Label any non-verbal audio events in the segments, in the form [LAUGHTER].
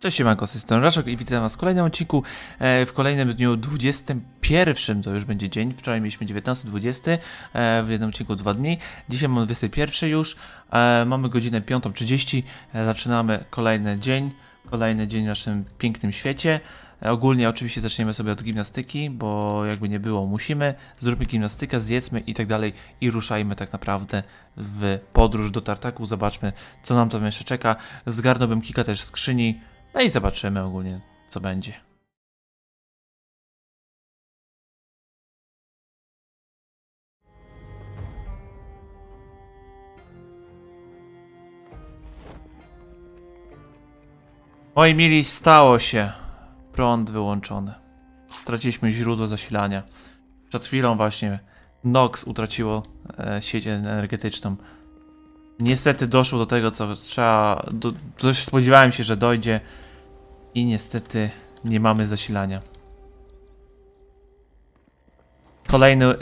Cześć, siemanko, z Raszok i witam was w kolejnym odcinku, e, w kolejnym dniu 21 to już będzie dzień, wczoraj mieliśmy 19-20, e, w jednym odcinku dwa dni, dzisiaj mamy 21 już, e, mamy godzinę 5.30, e, zaczynamy kolejny dzień, kolejny dzień w naszym pięknym świecie, e, ogólnie oczywiście zaczniemy sobie od gimnastyki, bo jakby nie było, musimy, zróbmy gimnastykę, zjedzmy i tak dalej i ruszajmy tak naprawdę w podróż do Tartaku, zobaczmy co nam tam jeszcze czeka, zgarnąłbym kilka też skrzyni, no i zobaczymy ogólnie, co będzie. Moi mili, stało się. Prąd wyłączony. Straciliśmy źródło zasilania. Przed chwilą właśnie Nox utraciło e, sieć energetyczną. Niestety doszło do tego, co trzeba. Do, spodziewałem się, że dojdzie. I niestety nie mamy zasilania. Kolejny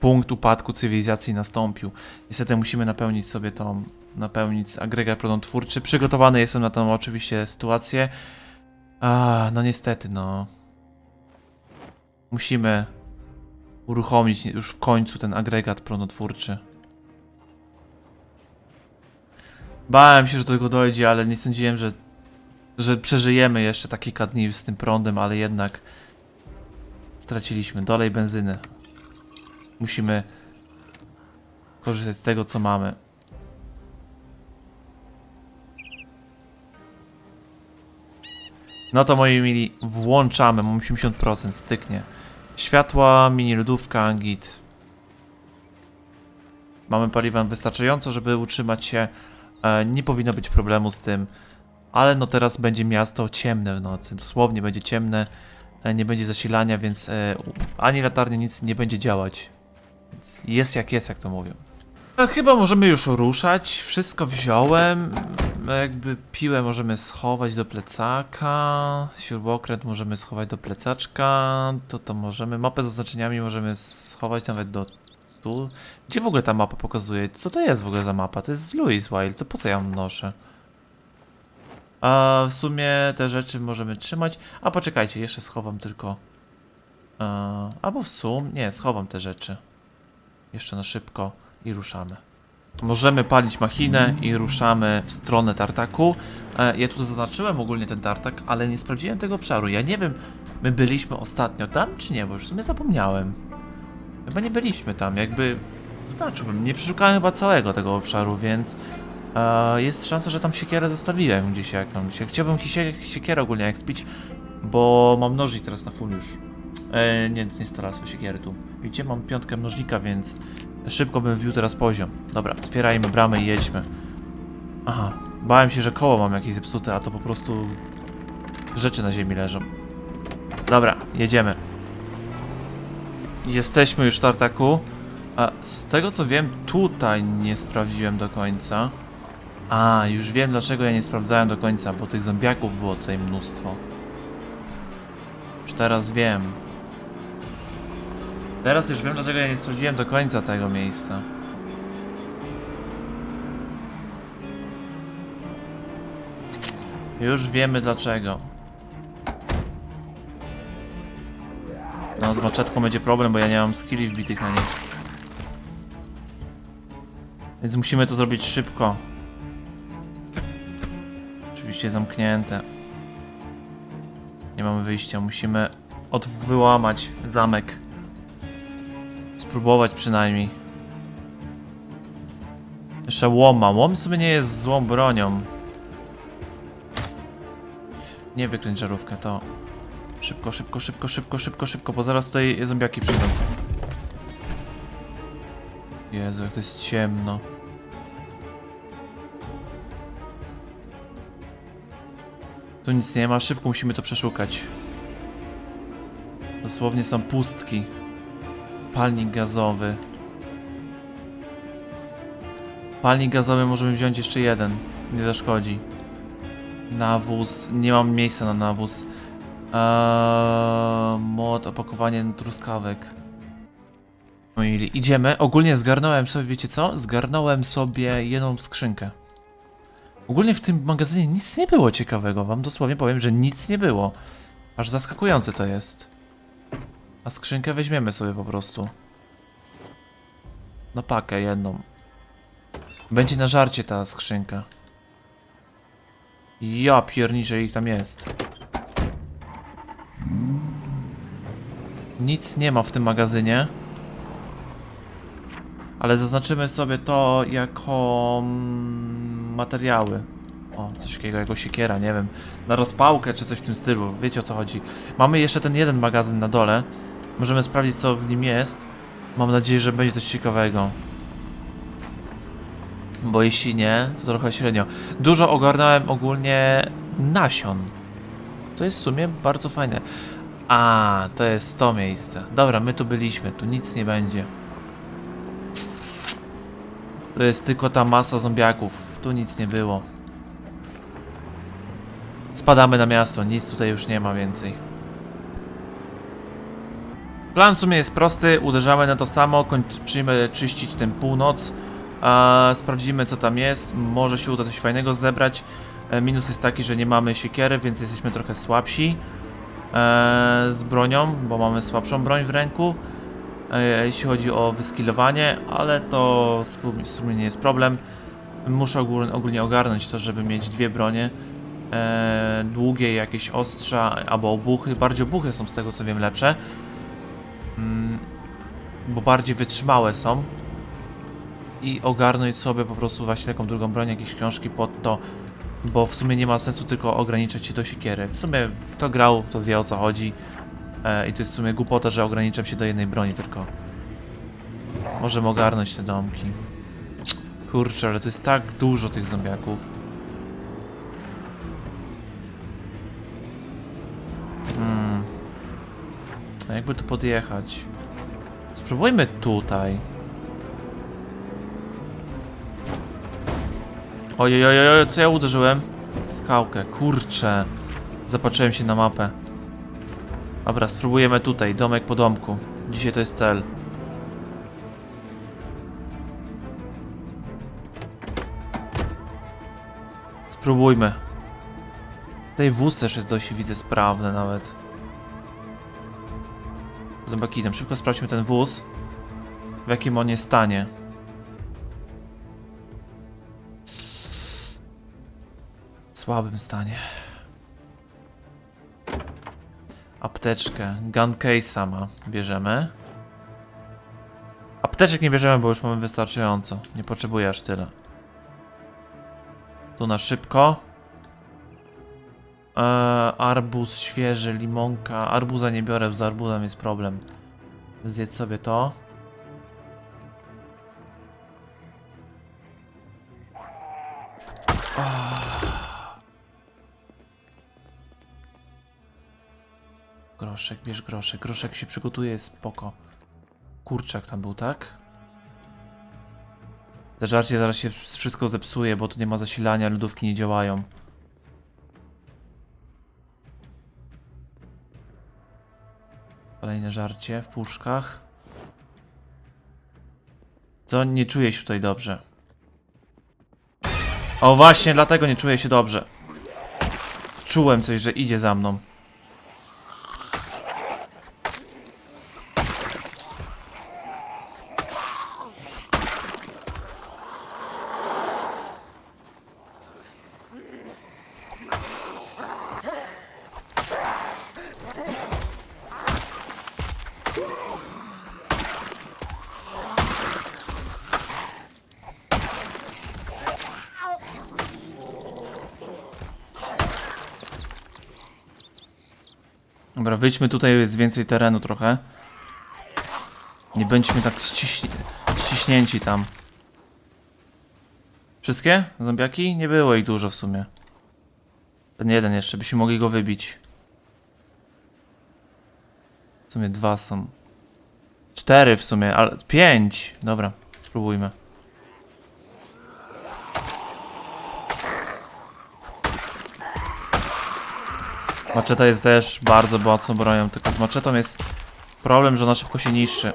punkt upadku cywilizacji nastąpił. Niestety musimy napełnić sobie tą. Napełnić agregat prądotwórczy. Przygotowany jestem na tą oczywiście sytuację. A, no niestety, no. Musimy uruchomić już w końcu ten agregat prądotwórczy. Bałem się, że do tego dojdzie, ale nie sądziłem, że, że przeżyjemy jeszcze takie kilka dni z tym prądem, ale jednak straciliśmy. Dolej benzyny. Musimy korzystać z tego, co mamy. No to moi mili, włączamy, mam 80%, styknie. Światła, mini lodówka, git. Mamy paliwa wystarczająco, żeby utrzymać się. E, nie powinno być problemu z tym. Ale no teraz będzie miasto ciemne w nocy. Dosłownie będzie ciemne. E, nie będzie zasilania, więc e, ani latarnie nic nie będzie działać. Więc jest jak jest, jak to mówią. E, chyba możemy już ruszać. Wszystko wziąłem. E, Jakby piłę możemy schować do plecaka. Śrubokręt możemy schować do plecaczka. To to możemy. Mapę z oznaczeniami możemy schować nawet do tu. Gdzie w ogóle ta mapa pokazuje? Co to jest w ogóle za mapa? To jest z Louis Wild. Co po co ja ją noszę? A w sumie te rzeczy możemy trzymać. A poczekajcie, jeszcze schowam tylko. E, albo w sumie. Nie, schowam te rzeczy. Jeszcze na szybko i ruszamy. Możemy palić machinę i ruszamy w stronę tartaku. E, ja tu zaznaczyłem ogólnie ten tartak, ale nie sprawdziłem tego obszaru. Ja nie wiem, my byliśmy ostatnio tam czy nie, bo już w sumie zapomniałem. Chyba nie byliśmy tam, jakby znaczyłbym. Nie przeszukałem chyba całego tego obszaru, więc e, jest szansa, że tam siekierę zostawiłem gdzieś jakąś. Ja Chciałbym sie- siekierę ogólnie ekspić, bo mam nożnik teraz na full już. E, nie, nie starałem siekiery tu. Widzicie, mam piątkę mnożnika, więc szybko bym wbił teraz poziom. Dobra, otwierajmy bramę i jedźmy. Aha, bałem się, że koło mam jakieś zepsute, a to po prostu rzeczy na ziemi leżą. Dobra, jedziemy. Jesteśmy już w tartaku. A z tego co wiem, tutaj nie sprawdziłem do końca. A, już wiem dlaczego ja nie sprawdzałem do końca, bo tych zombiaków było tutaj mnóstwo. Już teraz wiem. Teraz już wiem dlaczego ja nie sprawdziłem do końca tego miejsca. Już wiemy dlaczego. No z maczetką będzie problem, bo ja nie mam skilli wbitych na niej. Więc musimy to zrobić szybko. Oczywiście zamknięte. Nie mamy wyjścia, musimy odwyłamać zamek. Spróbować przynajmniej. Jeszcze łoma. Łom sobie nie jest złą bronią. Nie wykręć żarówkę, to Szybko, szybko, szybko, szybko, szybko, szybko, bo zaraz tutaj zombiaki przyjdą. Jezu, jak to jest ciemno. Tu nic nie ma, szybko musimy to przeszukać. Dosłownie są pustki. Palnik gazowy. Palnik gazowy możemy wziąć jeszcze jeden. Nie zaszkodzi. Nawóz. Nie mam miejsca na nawóz. Eee, mod, opakowanie truskawek. No idziemy. Ogólnie zgarnąłem sobie, wiecie co? Zgarnąłem sobie jedną skrzynkę. Ogólnie w tym magazynie nic nie było ciekawego. Wam dosłownie powiem, że nic nie było. Aż zaskakujące to jest. A skrzynkę weźmiemy sobie po prostu. Na pakę jedną. Będzie na żarcie ta skrzynka. Ja pierniczę ich tam jest. Nic nie ma w tym magazynie. Ale zaznaczymy sobie to jako mm, materiały. O, coś takiego, jako siekiera, nie wiem. Na rozpałkę czy coś w tym stylu. Wiecie o co chodzi. Mamy jeszcze ten jeden magazyn na dole. Możemy sprawdzić co w nim jest. Mam nadzieję, że będzie coś ciekawego. Bo jeśli nie, to trochę średnio. Dużo ogarnąłem ogólnie nasion. To jest w sumie bardzo fajne. A, to jest to miejsce. Dobra, my tu byliśmy, tu nic nie będzie. To jest tylko ta masa zombiaków. Tu nic nie było. Spadamy na miasto, nic tutaj już nie ma więcej. Plan w sumie jest prosty, uderzamy na to samo, kończymy czyścić ten północ, sprawdzimy co tam jest, może się uda coś fajnego zebrać. E, Minus jest taki, że nie mamy siekiery, więc jesteśmy trochę słabsi e, z bronią, bo mamy słabszą broń w ręku. E, jeśli chodzi o wyskilowanie, ale to w sumie nie jest problem. Muszę ogólnie, ogarnąć to, żeby mieć dwie bronie. E, długie jakieś ostrza albo obuchy. Bardziej obuchy są z tego co wiem lepsze. Mm, bo bardziej wytrzymałe są. I ogarnąć sobie po prostu właśnie taką drugą broń, jakieś książki pod to. Bo w sumie nie ma sensu tylko ograniczać się do siekiery. W sumie kto grał, to wie o co chodzi. E, I to jest w sumie głupota, że ograniczam się do jednej broni tylko. Możemy ogarnąć te domki. Kurczę, ale to jest tak dużo tych zombiaków. Hmm. A jakby tu podjechać? Spróbujmy tutaj. Ojej, co ja uderzyłem? Skałkę, kurczę. Zapatrzyłem się na mapę. Dobra, spróbujemy tutaj, domek po domku. Dzisiaj to jest cel. Spróbujmy. Tutaj wóz też jest dość, widzę, sprawny nawet. Zombakinem, szybko sprawdźmy ten wóz. W jakim on jest stanie. Słabym stanie. Apteczkę. Gun case'a ma. Bierzemy. Apteczek nie bierzemy, bo już mamy wystarczająco. Nie potrzebuję aż tyle. Na szybko. Eee, arbuz świeży, limonka. Arbuza nie biorę, z arbuzem jest problem. Zjedz sobie to. Groszek, bierz groszek. Groszek się przygotuje, jest spoko. Kurczak tam był, tak? Te żarcie zaraz się wszystko zepsuje, bo tu nie ma zasilania, lodówki nie działają. Kolejne żarcie w puszkach. Co? Nie czuję się tutaj dobrze. O właśnie, dlatego nie czuję się dobrze. Czułem coś, że idzie za mną. Dobra, wyjdźmy tutaj, jest więcej terenu trochę. Nie bądźmy tak ściśni ściśnięci tam. Wszystkie? Zombiaki? Nie było ich dużo w sumie. Ten jeden jeszcze, byśmy mogli go wybić. W sumie dwa są. Cztery w sumie, ale pięć. Dobra, spróbujmy. Maczeta jest też bardzo mocno bronią, tylko z maczetą jest problem, że ona szybko się niszczy.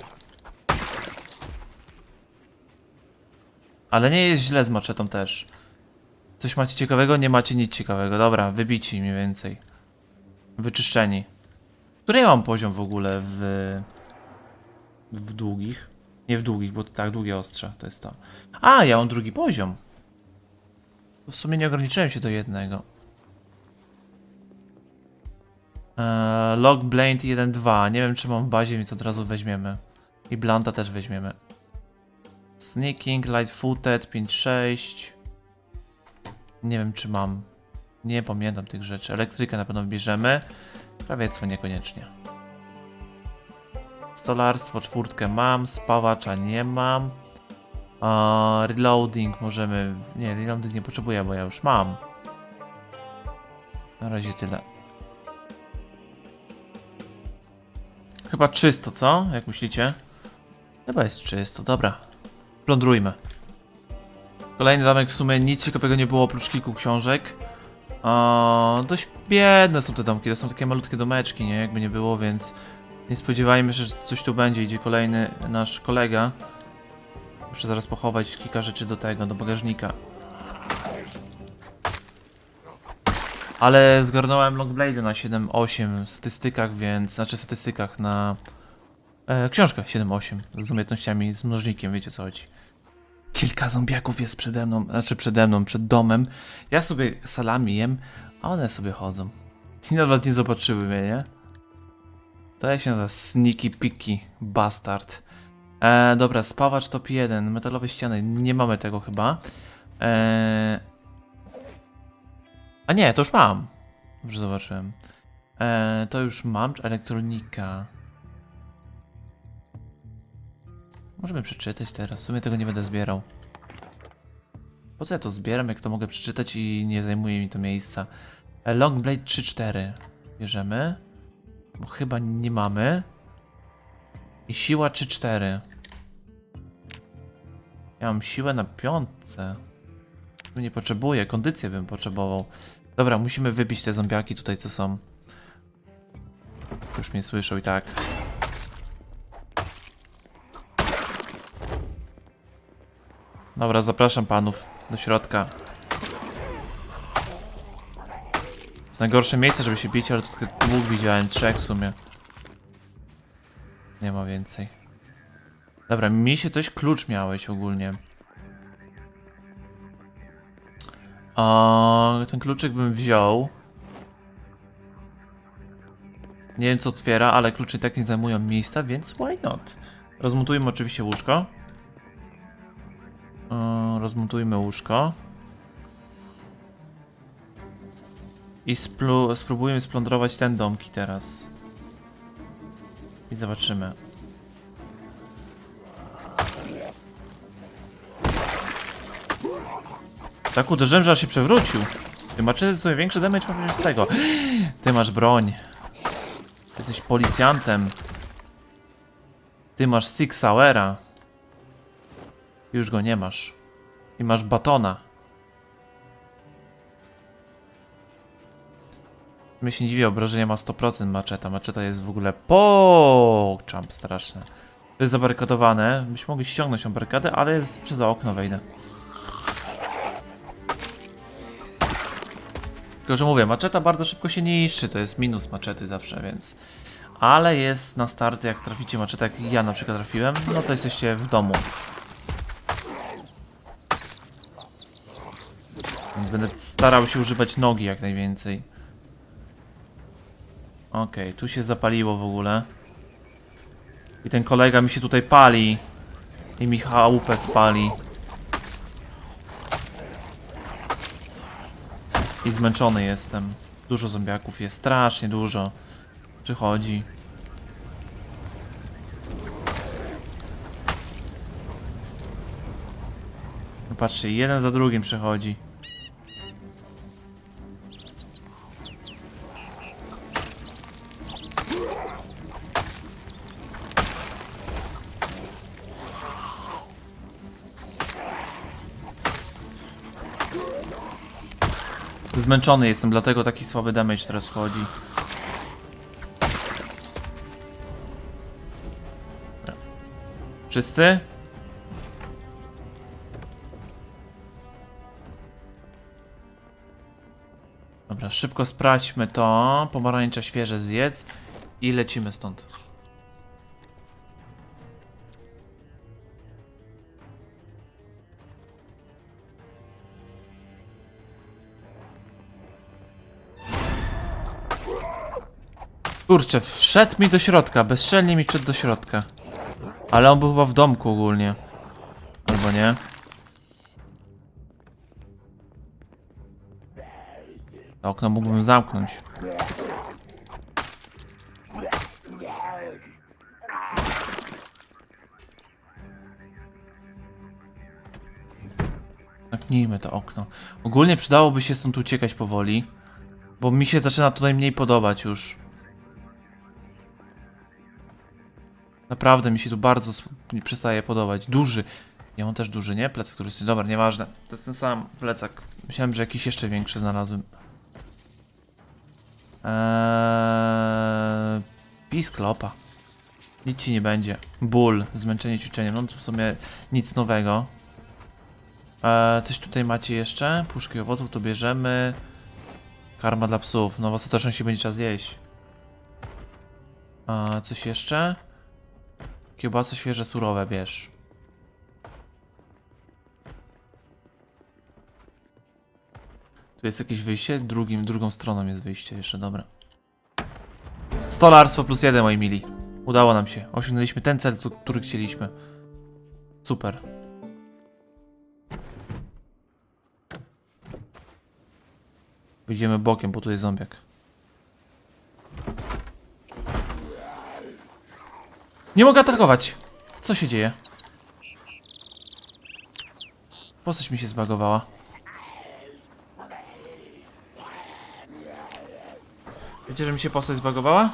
Ale nie jest źle z maczetą też. Coś macie ciekawego? Nie macie nic ciekawego. Dobra, wybici mniej więcej. Wyczyszczeni. Który ja mam poziom w ogóle w... W długich? Nie w długich, bo tak, długie ostrze, to jest to. A, ja mam drugi poziom. W sumie nie ograniczyłem się do jednego. Eee, Log Blade 1.2. Nie wiem, czy mam w bazie, więc od razu weźmiemy. I Blanta też weźmiemy. Sneaking, Light Footed 5.6. Nie wiem, czy mam. Nie pamiętam tych rzeczy. Elektrykę na pewno bierzemy. Prawiectwo niekoniecznie. Stolarstwo czwórtkę mam, spawacza nie mam. A, reloading możemy. Nie, reloading nie potrzebuję, bo ja już mam. Na razie tyle. Chyba czysto, co? Jak myślicie? Chyba jest czysto, dobra. Plądrujmy. Kolejny zamek w sumie nic ciekawego nie było oprócz kilku książek. O, dość biedne są te domki, to są takie malutkie domeczki, nie? Jakby nie było, więc nie spodziewajmy się, że coś tu będzie. Idzie kolejny nasz kolega. Muszę zaraz pochować kilka rzeczy do tego, do bagażnika. Ale zgarnąłem Longblade'a na 7.8 w statystykach, więc... Znaczy statystykach na... E, książkę 7.8 z umiejętnościami, z mnożnikiem, wiecie co chodzi. Kilka zombiaków jest przede mną, znaczy przede mną, przed domem. Ja sobie salami jem, a one sobie chodzą. I nawet nie zobaczyły mnie, nie? To się nazywa Sneaky Piki Bastard. E, dobra, spawacz top 1, metalowe ściany, nie mamy tego chyba. E, a nie, to już mam. Dobrze zobaczyłem. E, to już mam, czy elektronika. Możemy przeczytać teraz, w sumie tego nie będę zbierał. Po co ja to zbieram, jak to mogę przeczytać i nie zajmuje mi to miejsca. E, Long Blade 3-4 bierzemy. Bo chyba nie mamy. I siła 3-4. Ja mam siłę na piątce. Nie potrzebuję, kondycję bym potrzebował. Dobra, musimy wybić te zombiaki tutaj, co są. Już mnie słyszą i tak. Dobra, zapraszam panów do środka. Jest najgorsze miejsce, żeby się bić, ale tu tylko dwóch widziałem, trzech w sumie. Nie ma więcej. Dobra, mi się coś klucz miałeś ogólnie. O, ten kluczyk bym wziął. Nie wiem co otwiera, ale klucze i tak nie zajmują miejsca, więc why not? Rozmontujmy oczywiście łóżko. Yy, rozmontujmy łóżko. I spróbujmy splądrować ten domki teraz. I zobaczymy. Tak uderzyłem, że aż się przewrócił. Ty maczety sobie większy damage ma z tego. [GASPS] Ty masz broń. Ty jesteś policjantem. Ty masz Six Hour'a. Już go nie masz. I masz batona. Mnie się nie dziwi, obrażenia ma 100% maczeta. Maczeta jest w ogóle po jump straszne. To jest zabarykadowane. Byśmy mogli ściągnąć tą barykadę, ale jest przez okno wejdę. Tylko, że mówię, maczeta bardzo szybko się niszczy, to jest minus maczety zawsze, więc... Ale jest na start, jak traficie maczetę, jak ja na przykład trafiłem, no to jesteście w domu. Więc będę starał się używać nogi jak najwięcej. Okej, tu się zapaliło w ogóle. I ten kolega mi się tutaj pali. I mi chałupę spali. I zmęczony jestem. Dużo zombiaków jest, strasznie dużo. Przychodzi. No patrzcie, jeden za drugim przychodzi. Zmęczony jestem, dlatego taki słaby damage teraz wchodzi. Wszyscy? Dobra, szybko sprawdźmy to. Pomarańcza świeże zjedz i lecimy stąd. Kurczę, wszedł mi do środka, bezczelnie mi wszedł do środka. Ale on był chyba w domku ogólnie. Albo nie? To okno mógłbym zamknąć. Zamknijmy to okno. Ogólnie przydałoby się stąd uciekać powoli. Bo mi się zaczyna tutaj mniej podobać już. Naprawdę mi się tu bardzo przestaje podobać. Duży. Ja mam też duży, nie? Plecak, który jest... Dobra, nieważne. To jest ten sam plecak. Myślałem, że jakiś jeszcze większy znalazłem. Eee... Pisklopa. Nic ci nie będzie. Ból, zmęczenie ćwiczeniem. No to w sumie nic nowego. Eee, coś tutaj macie jeszcze? Puszki owoców to bierzemy. Karma dla psów. No w ostateczności będzie czas jeść. Eee, coś jeszcze? Kiełbasy świeże, surowe, bierz. Tu jest jakieś wyjście? Drugim, drugą stroną jest wyjście jeszcze, dobra. Stolarstwo plus jeden, moi mili. Udało nam się. Osiągnęliśmy ten cel, który chcieliśmy. Super. Wyjdziemy bokiem, bo tu jest zombiak. Nie mogę atakować! Co się dzieje? Postać mi się zbagowała. Wiecie, że mi się postać zbagowała?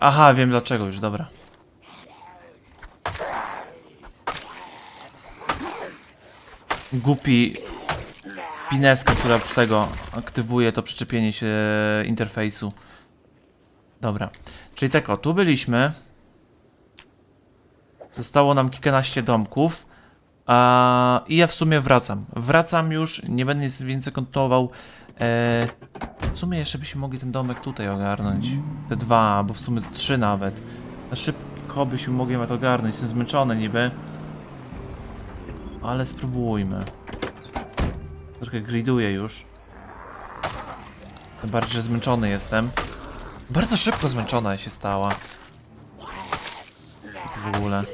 Aha, wiem dlaczego już, dobra. Głupi pineska, która przy tego aktywuje to przyczepienie się interfejsu. Dobra. Czyli tak o, tu byliśmy. Zostało nam kilkanaście domków. A, I ja w sumie wracam. Wracam już, nie będę nic więcej kontynuował. E, w sumie jeszcze byśmy mogli ten domek tutaj ogarnąć. Te dwa, albo w sumie trzy nawet. Na szybko byśmy mogli to ogarnąć. Jestem zmęczony niby. Ale spróbujmy. Trochę griduję już. Tym bardziej, że zmęczony jestem. Bardzo szybko zmęczona się stała. W ogóle.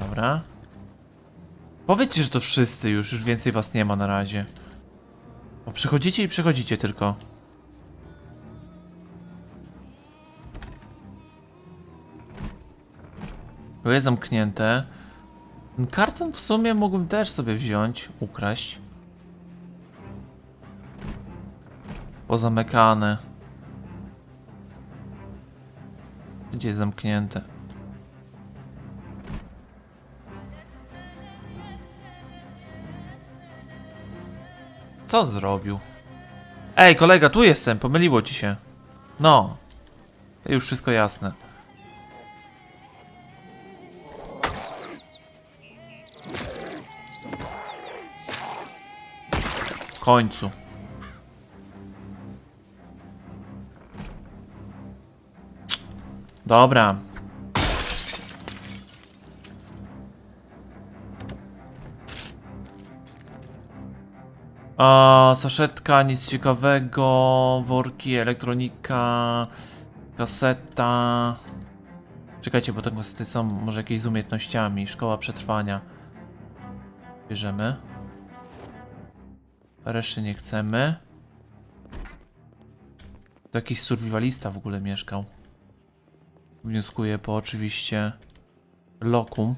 Dobra. Powiedzcie, że to wszyscy już, już więcej was nie ma na razie. Bo przychodzicie i przychodzicie tylko. Jest zamknięte. Ten karton w sumie mógłbym też sobie wziąć, ukraść. Pozamykane. Gdzie zamknięte? Co zrobił? Ej, kolega, tu jestem, pomyliło ci się. No. Już wszystko jasne. W końcu. Dobra. A, saszetka, nic ciekawego, worki, elektronika, kaseta. Czekajcie, bo te kasety są może jakieś z umiejętnościami, szkoła przetrwania. Bierzemy. Reszty nie chcemy. To jakiś survivalista w ogóle mieszkał. Wnioskuję po oczywiście lokum.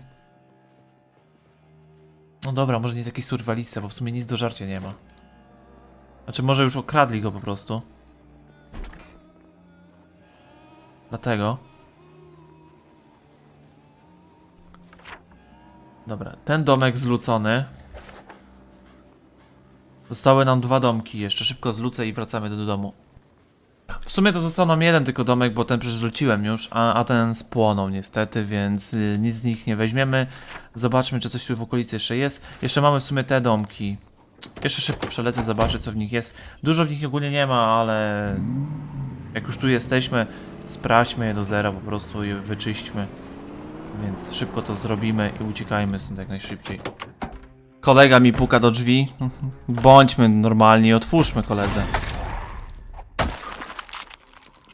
No dobra, może nie taki survivalista, bo w sumie nic do żarcia nie ma. Znaczy może już okradli go po prostu. Dlatego. Dobra, ten domek zlucony. Zostały nam dwa domki jeszcze. Szybko zlucę i wracamy do domu. W sumie to został nam jeden tylko domek, bo ten przerzuciłem już, a, a ten spłonął niestety, więc y, nic z nich nie weźmiemy. Zobaczmy, czy coś tu w okolicy jeszcze jest. Jeszcze mamy w sumie te domki. Jeszcze szybko przelecę, zobaczę co w nich jest. Dużo w nich ogólnie nie ma, ale jak już tu jesteśmy, sprawdźmy je do zera po prostu i wyczyśćmy. Więc szybko to zrobimy i uciekajmy stąd jak najszybciej. Kolega mi puka do drzwi. [LAUGHS] Bądźmy normalni, otwórzmy koledze.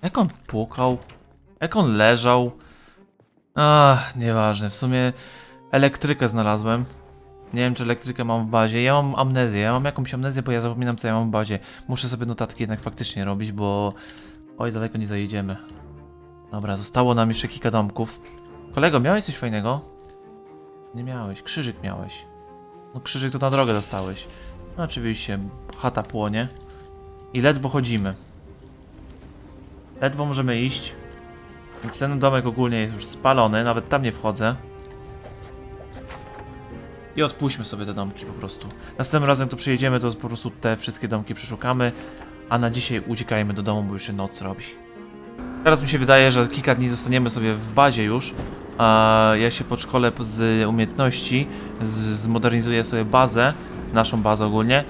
Jak on pukał? Jak on leżał? Ach, nieważne. W sumie elektrykę znalazłem. Nie wiem, czy elektrykę mam w bazie. Ja mam amnezję. Ja mam jakąś amnezję, bo ja zapominam, co ja mam w bazie. Muszę sobie notatki jednak faktycznie robić, bo... Oj, daleko nie zajedziemy. Dobra, zostało nam jeszcze kilka domków. Kolego, miałeś coś fajnego? Nie miałeś. Krzyżyk miałeś. No krzyżyk to na drogę dostałeś. No oczywiście, chata płonie. I ledwo chodzimy. Ledwo możemy iść. Więc ten domek ogólnie jest już spalony, nawet tam nie wchodzę. I odpuśćmy sobie te domki po prostu. Następnym razem tu przyjedziemy, to po prostu te wszystkie domki przeszukamy. A na dzisiaj uciekajmy do domu, bo już się noc robi. Teraz mi się wydaje, że kilka dni zostaniemy sobie w bazie już. A ja się po szkole z umiejętności zmodernizuję sobie bazę, naszą bazę ogólnie.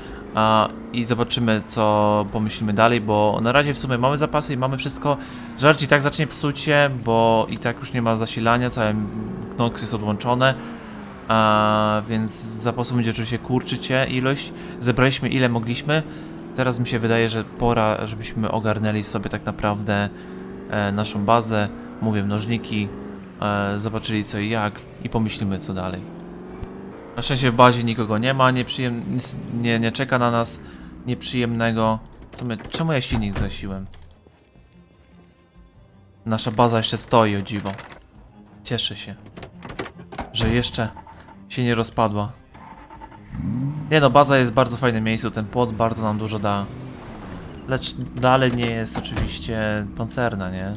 I zobaczymy, co pomyślimy dalej, bo na razie w sumie mamy zapasy i mamy wszystko. Żarć i tak zacznie psuć się, bo i tak już nie ma zasilania, całe Knox jest odłączone. Więc zapasu będzie oczywiście kurczycie ilość. Zebraliśmy ile mogliśmy. Teraz mi się wydaje, że pora, żebyśmy ogarnęli sobie tak naprawdę e, naszą bazę. Mówię, mnożniki. E, zobaczyli co i jak i pomyślimy co dalej. Na szczęście w bazie nikogo nie ma, nieprzyjem... nic nie, nie czeka na nas nieprzyjemnego. Co my... Czemu ja silnik zasiłem? Nasza baza jeszcze stoi, o dziwo. Cieszę się, że jeszcze się nie rozpadła. Nie no, baza jest w bardzo fajnym miejscu, ten płot bardzo nam dużo da. Lecz dalej nie jest oczywiście pancerna, nie?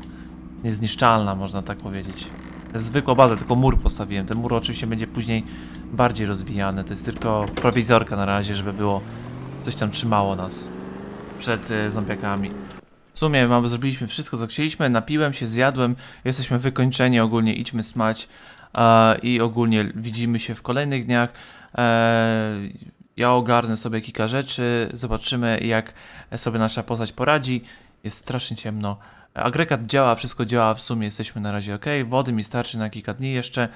Niezniszczalna, można tak powiedzieć. To jest zwykła baza, tylko mur postawiłem. Ten mur oczywiście będzie później bardziej rozwijany. To jest tylko prowizorka na razie, żeby było coś tam trzymało nas przed y. W sumie mamy, zrobiliśmy wszystko, co chcieliśmy. Napiłem się, zjadłem. Jesteśmy wykończeni ogólnie, idźmy smać. E, I ogólnie widzimy się w kolejnych dniach. E, ja ogarnę sobie kilka rzeczy, zobaczymy jak sobie nasza postać poradzi. Jest strasznie ciemno. Agregat działa, wszystko działa, w sumie jesteśmy na razie ok. Wody mi starczy na kilka dni jeszcze.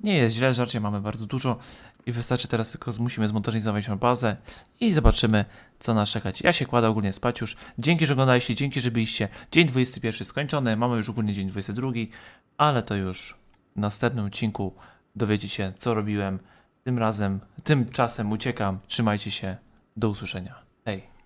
Nie jest źle, żarcie mamy bardzo dużo i wystarczy teraz tylko musimy zmodernizować naszą bazę i zobaczymy co nas czekać. Ja się kładę ogólnie spać już. Dzięki, że oglądaliście, dzięki, że byliście. Dzień 21 skończony, mamy już ogólnie dzień 22, ale to już w następnym odcinku dowiecie się co robiłem. Tym razem, tymczasem uciekam. Trzymajcie się. Do usłyszenia. Hej.